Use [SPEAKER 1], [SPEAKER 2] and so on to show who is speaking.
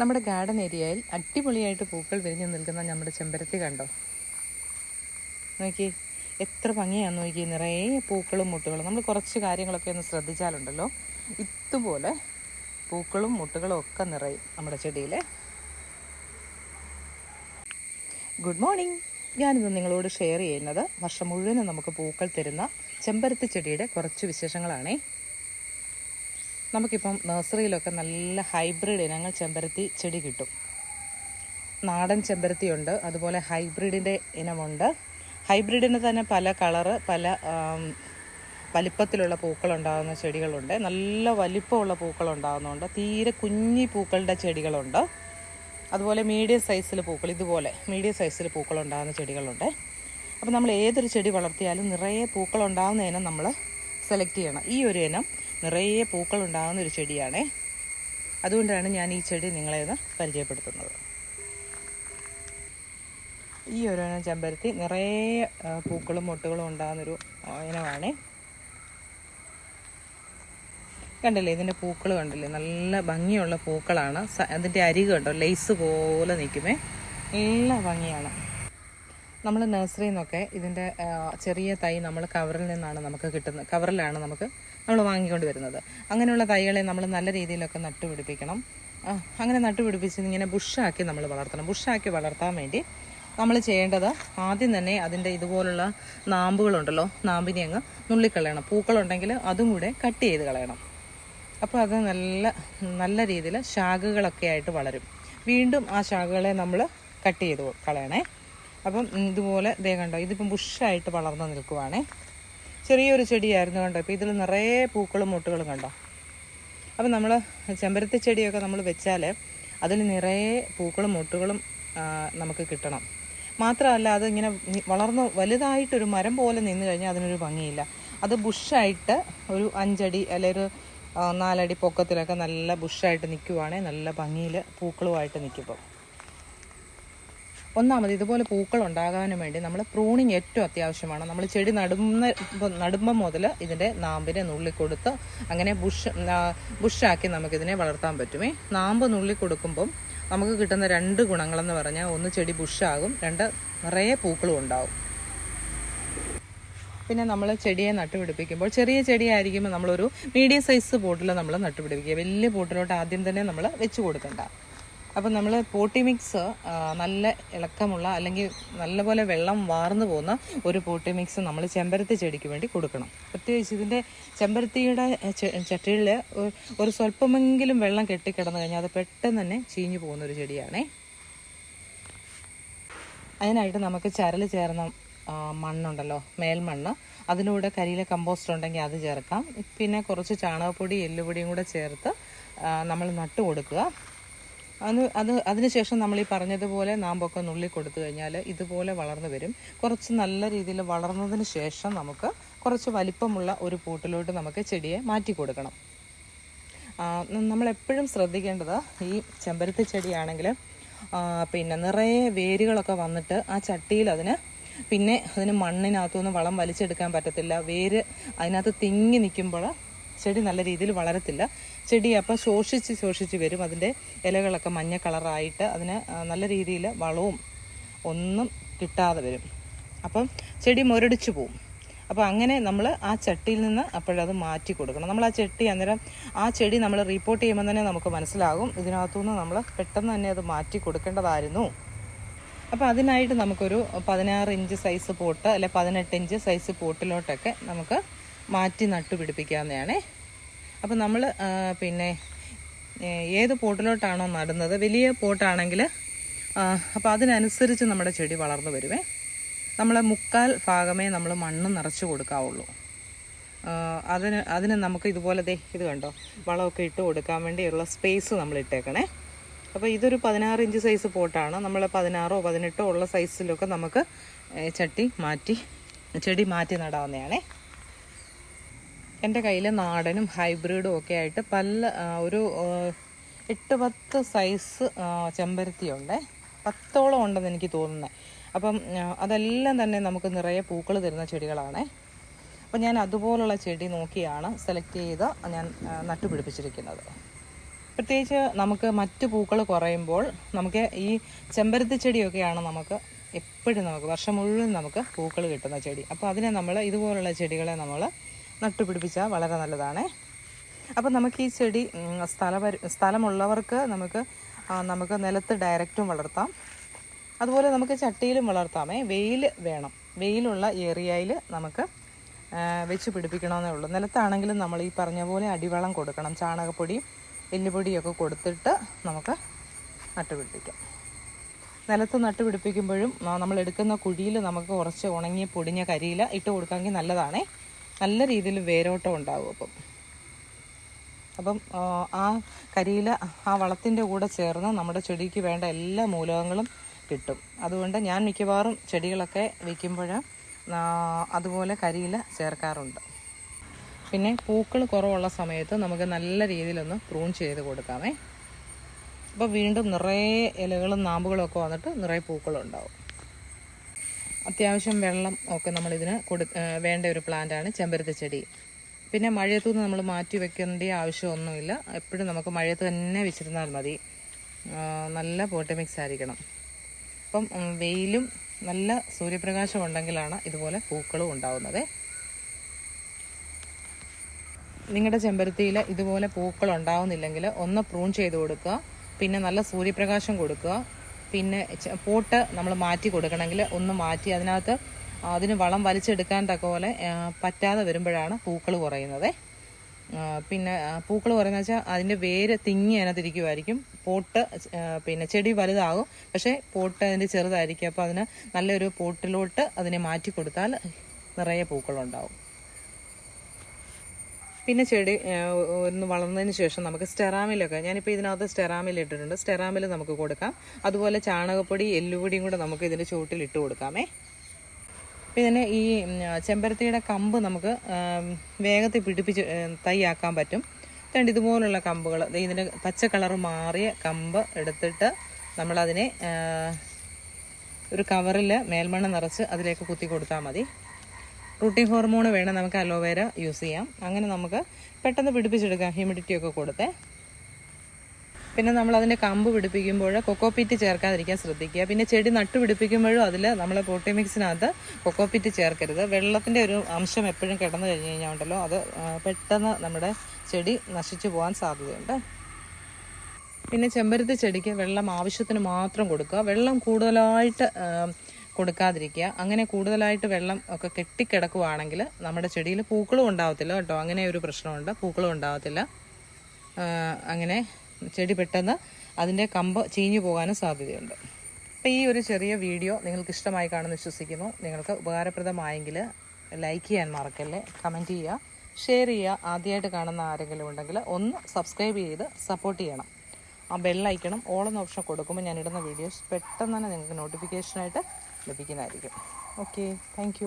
[SPEAKER 1] നമ്മുടെ ഗാർഡൻ ഏരിയയിൽ അടിപൊളിയായിട്ട് പൂക്കൾ വിരിഞ്ഞു നിൽക്കുന്ന നമ്മുടെ ചെമ്പരത്തി കണ്ടോ? നോക്കി എത്ര ഭംഗിയാണെന്ന് നോക്കി നിറയെ പൂക്കളും മുട്ടുകളും. നമ്മൾ കുറച്ച് കാര്യങ്ങളൊക്കെ ഒന്ന് ശ്രദ്ധിച്ചാലുണ്ടല്ലോ. ഇതുപോലെ പൂക്കളും മുട്ടുകളും ഒക്കെ നിറയും നമ്മുടെ ചെടിയിൽ ഗുഡ് മോർണിംഗ് ഞാനിന്ന് നിങ്ങളോട് ഷെയർ ചെയ്യുന്നത് വർഷം മുഴുവനും നമുക്ക് പൂക്കൾ തരുന്ന ചെമ്പരത്തി ചെടിയുടെ കുറച്ച് വിശേഷങ്ങളാണേ. നമുക്കിപ്പം നഴ്സറിയിലൊക്കെ നല്ല ഹൈബ്രിഡ് ഇനങ്ങൾ ചെമ്പരത്തി ചെടി കിട്ടും. നാടൻ ചെമ്പരത്തിയുണ്ട് അതുപോലെ ഹൈബ്രിഡിന്റെ ഇനമുണ്ട്. ഹൈബ്രിഡിന് തന്നെ പല കളറ് പല വലിപ്പത്തിലുള്ള പൂക്കളുണ്ടാകുന്ന ചെടികളുണ്ട്. നല്ല വലിപ്പമുള്ള പൂക്കളുണ്ടാകുന്നുണ്ട്. തീരെ കുഞ്ഞി പൂക്കളുടെ ചെടികളുണ്ട്. അതുപോലെ മീഡിയം സൈസിൽ പൂക്കൾ ഇതുപോലെ മീഡിയം സൈസിൽ പൂക്കളുണ്ടാകുന്ന ചെടികളുണ്ട്. അപ്പോൾ നമ്മൾ ഏതൊരു ചെടി വളർത്തിയാലും നിറയെ പൂക്കളുണ്ടാകുന്ന ഇനം നമ്മൾ സെലക്ട് ചെയ്യണം. ഈ ഒരു ഇനം നിറയെ പൂക്കൾ ഉണ്ടാകുന്ന ഒരു ചെടിയാണേ. അതുകൊണ്ടാണ് ഞാൻ ഈ ചെടി നിങ്ങളെ ഒന്ന് പരിചയപ്പെടുത്തുന്നത്. ഈ ഒരു ഇനം ചെമ്പരത്തി നിറയെ പൂക്കളും മുട്ടുകളും ഉണ്ടാകുന്നൊരു ഇനമാണ്. കണ്ടില്ലേ ഇതിന്റെ പൂക്കൾ കണ്ടില്ലേ? നല്ല ഭംഗിയുള്ള പൂക്കളാണ്. അതിന്റെ അരികുണ്ടോ ലേസ് പോലെ നിൽക്കുമേ. നല്ല ഭംഗിയാണ്. നമ്മൾ നഴ്സറിയിൽ നിന്നൊക്കെ ഇതിന്റെ ചെറിയ തൈ നമ്മൾ കവറിൽ നിന്നാണ് നമുക്ക് കിട്ടുന്നത് കവറിലാണ് നമുക്ക് നമ്മൾ വാങ്ങിക്കൊണ്ട് വരുന്നത്. അങ്ങനെയുള്ള തൈകളെ നമ്മൾ നല്ല രീതിയിലൊക്കെ നട്ടുപിടിപ്പിക്കണം. അങ്ങനെ നട്ടുപിടിപ്പിച്ച് ഇങ്ങനെ ബുഷാക്കി നമ്മൾ വളർത്തണം. ബുഷാക്കി വളർത്താൻ വേണ്ടി നമ്മൾ ചെയ്യേണ്ടത് ആദ്യം തന്നെ അതിന്റെ ഇതുപോലുള്ള നാമ്പുകളുണ്ടല്ലോ നാമ്പിനെ അങ്ങ് നുള്ളിക്കളയണം. പൂക്കളുണ്ടെങ്കിൽ അതും കൂടെ കട്ട് ചെയ്ത് കളയണം. അപ്പോൾ അത് നല്ല നല്ല രീതിയിൽ ശാഖകളൊക്കെ ആയിട്ട് വളരും. വീണ്ടും ആ ശാഖകളെ നമ്മൾ കട്ട് ചെയ്ത് കളയണേ. അപ്പം ഇതുപോലെ ദേ കണ്ടോ ഇതിപ്പം ബുഷായിട്ട് വളർന്നു നിൽക്കുവാണേ. ചെറിയൊരു ചെടിയായിരുന്നു കണ്ടോ ഇപ്പോൾ ഇതിൽ നിറയെ പൂക്കളും മുട്ടുകളും കണ്ടോ. അപ്പം നമ്മൾ ചെമ്പരത്തി ചെടിയൊക്കെ നമ്മൾ വെച്ചാൽ അതിൽ നിറയെ പൂക്കളും മുട്ടുകളും നമുക്ക് കിട്ടണം. മാത്രമല്ല അതിങ്ങനെ വളർന്ന് വലുതായിട്ടൊരു മരം പോലെ നിന്ന് കഴിഞ്ഞാൽ അതിനൊരു ഭംഗിയില്ല. അത് ബുഷായിട്ട് ഒരു അഞ്ചടി അല്ലെങ്കിൽ ഒരു നാലടി പൊക്കത്തിലൊക്കെ നല്ല ബുഷായിട്ട് നിൽക്കുവാണെങ്കിൽ നല്ല ഭംഗിയിൽ പൂക്കളുമായിട്ട് നിൽക്കുമ്പോൾ ഒന്നാമത് ഇതുപോലെ പൂക്കൾ ഉണ്ടാകാനും വേണ്ടി നമ്മൾ പ്രൂണിങ് ഏറ്റവും അത്യാവശ്യമാണ്. നമ്മൾ ചെടി നടുന്ന നടുമ്പം മുതൽ ഇതിന്റെ നാമ്പിനെ നുള്ളിക്കൊടുത്ത് അങ്ങനെ ബുഷ് ബുഷാക്കി നമുക്കിതിനെ വളർത്താൻ പറ്റുമേ നാമ്പ് നുള്ളിക്കൊടുക്കുമ്പം നമുക്ക് കിട്ടുന്ന രണ്ട് ഗുണങ്ങളെന്ന് പറഞ്ഞാൽ ഒന്ന് ചെടി ബുഷാകും രണ്ട് നിറയെ പൂക്കളും ഉണ്ടാകും പിന്നെ നമ്മൾ ചെടിയെ നട്ടുപിടിപ്പിക്കുമ്പോൾ ചെറിയ ചെടിയായിരിക്കുമ്പോൾ നമ്മളൊരു മീഡിയം സൈസ് പോട്ടിൽ നമ്മൾ നട്ടുപിടിപ്പിക്കുക. വലിയ പോട്ടിലോട്ട് ആദ്യം തന്നെ നമ്മൾ വെച്ച് കൊടുക്കണ്ട. അപ്പം നമ്മൾ പോട്ടി മിക്സ് നല്ല ഇളക്കമുള്ള അല്ലെങ്കിൽ നല്ലപോലെ വെള്ളം വാർന്നു പോകുന്ന ഒരു പോട്ടി മിക്സ് നമ്മൾ ചെമ്പരത്തി ചെടിക്ക് വേണ്ടി കൊടുക്കണം. പ്രത്യേകിച്ച് ഇതിന്റെ ചെമ്പരത്തിയുടെ ചട്ടിയിൽ ഒരു സ്വല്പമെങ്കിലും വെള്ളം കെട്ടിക്കിടന്നു കഴിഞ്ഞാൽ അത് പെട്ടെന്ന് തന്നെ ചീഞ്ഞു പോകുന്ന ഒരു ചെടിയാണേ. അതിനായിട്ട് നമുക്ക് ചരൽ ചേർന്ന മണ്ണുണ്ടല്ലോ മേൽമണ്ണ്. അതിലൂടെ കരിയിലെ കമ്പോസ്റ്റ് ഉണ്ടെങ്കിൽ അത് ചേർക്കാം. പിന്നെ കുറച്ച് ചാണകപ്പൊടി എല്ലുപൊടിയും കൂടെ ചേർത്ത് നമ്മൾ നട്ടു കൊടുക്കുക. അത് അത് അതിനുശേഷം നമ്മൾ ഈ പറഞ്ഞതുപോലെ നാമ്പൊക്കെ നുള്ളി കൊടുത്തു കഴിഞ്ഞാൽ ഇതുപോലെ വളർന്നു വരും. കുറച്ച് നല്ല രീതിയിൽ വളർന്നതിന് ശേഷം നമുക്ക് കുറച്ച് വലിപ്പമുള്ള ഒരു പൂട്ടിലോട്ട് നമുക്ക് ചെടിയെ മാറ്റി കൊടുക്കണം. നമ്മളെപ്പോഴും ശ്രദ്ധിക്കേണ്ടത് ഈ ചെമ്പരത്തി ചെടിയാണെങ്കിൽ പിന്നെ നിറയെ വേരുകളൊക്കെ വന്നിട്ട് ആ ചട്ടിയിൽ അതിന് പിന്നെ അതിന് മണ്ണിനകത്തുനിന്ന് വളം വലിച്ചെടുക്കാൻ പറ്റത്തില്ല. വേര് അതിനകത്ത് തിങ്ങി നിൽക്കുമ്പോൾ ചെടി നല്ല രീതിയിൽ വളരത്തില്ല. ചെടി അപ്പോൾ ശോഷിച്ച് ശോഷിച്ച് വരും. അതിന്റെ ഇലകളൊക്കെ മഞ്ഞ കളറായിട്ട് അതിന് നല്ല രീതിയിൽ വളവും ഒന്നും കിട്ടാതെ വരും. അപ്പം ചെടി മുരടിച്ചു പോവും. അപ്പോൾ അങ്ങനെ നമ്മൾ ആ ചട്ടിയിൽ നിന്ന് അപ്പോഴത് മാറ്റി കൊടുക്കണം. നമ്മൾ ആ ചട്ടി അന്നേരം ആ ചെടി നമ്മൾ റീപ്പോർട്ട് ചെയ്യുമ്പോൾ തന്നെ നമുക്ക് മനസ്സിലാകും. ഇതിനകത്തുനിന്ന് നമ്മൾ പെട്ടെന്ന് തന്നെ അത് മാറ്റി കൊടുക്കേണ്ടതായിരുന്നു. അപ്പോൾ അതിനായിട്ട് നമുക്കൊരു പതിനാറ് ഇഞ്ച് സൈസ് പോട്ട് അല്ലെ പതിനെട്ട് ഇഞ്ച് സൈസ് പോട്ടിലോട്ടൊക്കെ നമുക്ക് മാറ്റി നട്ടുപിടിപ്പിക്കാവുന്നതാണേ അപ്പോൾ നമ്മൾ പിന്നെ ഏത് പോട്ടിലോട്ടാണോ നടുന്നത് വലിയ പോട്ടാണെങ്കിൽ അപ്പോൾ അതിനനുസരിച്ച് നമ്മുടെ ചെടി വളർന്നു വരുമേ നമ്മൾ മുക്കാൽ ഭാഗമേ നമ്മൾ മണ്ണ് നിറച്ച് കൊടുക്കാവുള്ളൂ. അതിന് അതിന് നമുക്ക് ഇതുപോലെ ദേ ഇത് കണ്ടോ? വളമൊക്കെ ഇട്ട് കൊടുക്കാൻ വേണ്ടിയുള്ള സ്പേസ് നമ്മൾ ഇട്ടേക്കണേ. അപ്പോൾ ഇതൊരു പതിനാറ് ഇഞ്ച് സൈസ് പോട്ടാണ്. നമ്മൾ പതിനാറോ പതിനെട്ടോ ഉള്ള സൈസിലൊക്കെ നമുക്ക് ചട്ടി മാറ്റി ചെടി മാറ്റി നടാവുന്നതാണേ. എന്റെ കയ്യിൽ നാടനും ഹൈബ്രിഡും ഒക്കെ ആയിട്ട് പല ഒരു എട്ട് പത്ത് സൈസ് ചെമ്പരത്തിയുണ്ട്. പത്തോളം ഉണ്ടെന്ന് എനിക്ക് തോന്നുന്നത് അപ്പം അതെല്ലാം തന്നെ നമുക്ക് നിറയെ പൂക്കൾ തരുന്ന ചെടികളാണ്. അപ്പം ഞാൻ അതുപോലുള്ള ചെടി നോക്കിയാണ് സെലക്ട് ചെയ്ത് ഞാൻ നട്ടുപിടിപ്പിച്ചിരിക്കുന്നത്. പ്രത്യേകിച്ച് നമുക്ക് മറ്റു പൂക്കൾ കുറയുമ്പോൾ നമുക്ക് ഈ ചെമ്പരത്തി ചെടിയൊക്കെയാണ് നമുക്ക് എപ്പോഴും നമുക്ക് വർഷം മുഴുവൻ നമുക്ക് പൂക്കൾ കിട്ടുന്ന ചെടി. അപ്പോൾ അതിനെ നമ്മൾ ഇതുപോലുള്ള ചെടികളെ നമ്മൾ നട്ടുപിടിപ്പിച്ചാൽ വളരെ നല്ലതാണ്. അപ്പോൾ നമുക്ക് ഈ ചെടി സ്ഥല സ്ഥലമുള്ളവർക്ക് നമുക്ക് നമുക്ക് നിലത്ത് ഡയറക്റ്റും വളർത്താം. അതുപോലെ നമുക്ക് ചട്ടിയിലും വളർത്താമേ. വെയിൽ വേണം. വെയിലുള്ള ഏരിയയിൽ നമുക്ക് വെച്ച് പിടിപ്പിക്കണമെന്നേ ഉള്ളൂ. നിലത്താണെങ്കിലും നമ്മൾ ഈ പറഞ്ഞ പോലെ അടിവളം കൊടുക്കണം. ചാണകപ്പൊടിയും എല്ലുപൊടിയൊക്കെ കൊടുത്തിട്ട് നമുക്ക് നട്ടുപിടിപ്പിക്കാം. നിലത്ത് നട്ടുപിടിപ്പിക്കുമ്പോഴും നമ്മൾ എടുക്കുന്ന കുഴിയിൽ നമുക്ക് കുറച്ച് ഉണങ്ങിയ പൊടിഞ്ഞ കരിയില ഇട്ട് കൊടുക്കാമെങ്കിൽ നല്ലതാണേ. നല്ല രീതിയിൽ വേരോട്ടം ഉണ്ടാകും അപ്പം. അപ്പം ആ, കരിയില ആ വളത്തിന്റെ കൂടെ ചേർന്ന് നമ്മുടെ ചെടിക്ക് വേണ്ട എല്ലാ മൂലകങ്ങളും കിട്ടും. അതുകൊണ്ട് ഞാൻ മിക്കവാറും ചെടികളൊക്കെ വയ്ക്കുമ്പോൾ അതുപോലെ കരിയില ചേർക്കാറുണ്ട്. പിന്നെ പൂക്കൾ കുറവുള്ള സമയത്ത് നമുക്ക് നല്ല രീതിയിലൊന്ന് പ്രൂൺ ചെയ്ത് കൊടുക്കാമേ. അപ്പോൾ വീണ്ടും നിറയെ ഇലകളും നാമ്പുകളും ഒക്കെ വന്നിട്ട് നിറയെ പൂക്കളും ഉണ്ടാവും അത്യാവശ്യം വെള്ളം ഒക്കെ നമ്മളിതിന് കൊടു വേണ്ട ഒരു പ്ലാന്റാണ് ചെമ്പരത്തി ചെടി. പിന്നെ മഴയത്തു നിന്ന് നമ്മൾ മാറ്റി വെക്കേണ്ട ആവശ്യമൊന്നുമില്ല. എപ്പോഴും നമുക്ക് മഴയത്ത് തന്നെ വെച്ചിരുന്നാൽ മതി. നല്ല പോട്ടി മിക്സ് ആയിരിക്കണം. അപ്പം വെയിലും നല്ല സൂര്യപ്രകാശം ഉണ്ടെങ്കിലാണ് ഇതുപോലെ പൂക്കളും ഉണ്ടാവുന്നത്. നിങ്ങളുടെ ചെമ്പരത്തിയിൽ ഇതുപോലെ പൂക്കളുണ്ടാവുന്നില്ലെങ്കിൽ ഒന്ന് പ്രൂൺ ചെയ്ത് കൊടുക്കുക. പിന്നെ നല്ല സൂര്യപ്രകാശം കൊടുക്കുക. പിന്നെ പോട്ട് നമ്മൾ മാറ്റി കൊടുക്കണമെങ്കിൽ ഒന്ന് മാറ്റി അതിനകത്ത് അതിന് വളം വലിച്ചെടുക്കാൻ തക്ക പോലെ പറ്റാതെ വരുമ്പോഴാണ് പൂക്കൾ കുറയുന്നത്. പിന്നെ പൂക്കൾ കുറയുന്ന വെച്ചാൽ അതിന്റെ വേര് തിങ്ങി അതിനകത്തിരിക്കുമായിരിക്കും പോട്ട് പിന്നെ ചെടി വലുതാകും. പക്ഷേ പോട്ട് അതിന്റെ ചെറുതായിരിക്കും. അപ്പോൾ അതിന് നല്ലൊരു പോട്ടിലോട്ട് അതിനെ മാറ്റി കൊടുത്താൽ നിറയെ പൂക്കളുണ്ടാവും. പിന്നെ ചെടി ഒന്ന് വളർന്നതിന് ശേഷം നമുക്ക് സ്റ്റെറാമിലൊക്കെ ഞാനിപ്പോൾ ഇതിനകത്ത് സ്റ്റെറാമിൽ ഇട്ടിട്ടുണ്ട്. സ്റ്റെറാമിൽ നമുക്ക് കൊടുക്കാം. അതുപോലെ ചാണകപ്പൊടി എല്ലുപൊടിയും കൂടെ നമുക്ക് ഇതിന്റെ ചുവട്ടിൽ ഇട്ട് കൊടുക്കാമേ. പിന്നെ ഈ ചെമ്പരത്തിയുടെ കമ്പ് നമുക്ക് വേഗത്തിൽ പിടിപ്പിച്ച് തൈയാക്കാൻ പറ്റും. രണ്ട് ഇതുപോലുള്ള കമ്പുകൾ. ഇതിന്റെ പച്ച കളർ മാറിയ കമ്പ് എടുത്തിട്ട് നമ്മളതിനെ ഒരു കവറിൽ മേൽമണ്ണ നിറച്ച് അതിലേക്ക് കുത്തി കൊടുത്താൽ മതി. റൂട്ടിംഗ് ഹോർമോൺ വേണം നമുക്ക് അലോവേര യൂസ് ചെയ്യാം. അങ്ങനെ നമുക്ക് പെട്ടെന്ന് പിടിപ്പിച്ചെടുക്കാം ഹ്യൂമിഡിറ്റി ഒക്കെ കൊടുത്തേ. പിന്നെ നമ്മൾ അതിന്റെ കമ്പ് പിടിപ്പിക്കുമ്പോൾ കൊക്കോപ്പീറ്റ് ചേർക്കാതിരിക്കാൻ ശ്രദ്ധിക്കുക. പിന്നെ ചെടി നട്ടു പിടിപ്പിക്കുമ്പോഴും അതിൽ നമ്മൾ പോട്ടി മിക്സിനകത്ത് കൊക്കോപ്പീറ്റ് ചേർക്കരുത്. വെള്ളത്തിന്റെ ഒരു അംശം എപ്പോഴും കിടന്നു കഴിഞ്ഞ് കഴിഞ്ഞാൽ ഉണ്ടല്ലോ അത് പെട്ടെന്ന് നമ്മുടെ ചെടി നശിച്ചു പോകാൻ സാധ്യതയുണ്ട്. പിന്നെ ചെമ്പരത്തി ചെടിക്ക് വെള്ളം ആവശ്യത്തിന് മാത്രം കൊടുക്കുക. വെള്ളം കൂടുതലായിട്ട് കൊടുക്കാതിരിക്കുക. അങ്ങനെ കൂടുതലായിട്ട് വെള്ളം ഒക്കെ കെട്ടിക്കിടക്കുവാണെങ്കിൽ നമ്മുടെ ചെടിയിൽ പൂക്കളും ഉണ്ടാവത്തില്ല കേട്ടോ. അങ്ങനെ ഒരു പ്രശ്നമുണ്ട്. പൂക്കളും ഉണ്ടാവത്തില്ല. അങ്ങനെ ചെടി പെട്ടെന്ന് അതിന്റെ കമ്പ് ചീഞ്ഞു പോകാനും സാധ്യതയുണ്ട്. അപ്പോൾ ഈ ഒരു ചെറിയ വീഡിയോ നിങ്ങൾക്ക് ഇഷ്ടമായി കാണുമെന്ന് വിശ്വസിക്കുന്നു. നിങ്ങൾക്ക് ഉപകാരപ്രദമായെങ്കിൽ ലൈക്ക് ചെയ്യാൻ മറക്കല്ലേ? കമന്റ് ചെയ്യുക. ഷെയർ ചെയ്യുക. ആദ്യമായിട്ട് കാണുന്ന ആരെങ്കിലും ഉണ്ടെങ്കിൽ ഒന്ന് സബ്സ്ക്രൈബ് ചെയ്ത് സപ്പോർട്ട് ചെയ്യണം. ആ ബെല്ലൈക്കണം ഓളെന്ന ഓപ്ഷൻ കൊടുക്കുമ്പോൾ ഞാൻ ഇടുന്ന വീഡിയോസ് പെട്ടെന്ന് തന്നെ നിങ്ങൾക്ക് നോട്ടിഫിക്കേഷനായിട്ട് ലഭിക്കുന്നതായിരിക്കും. Okay thank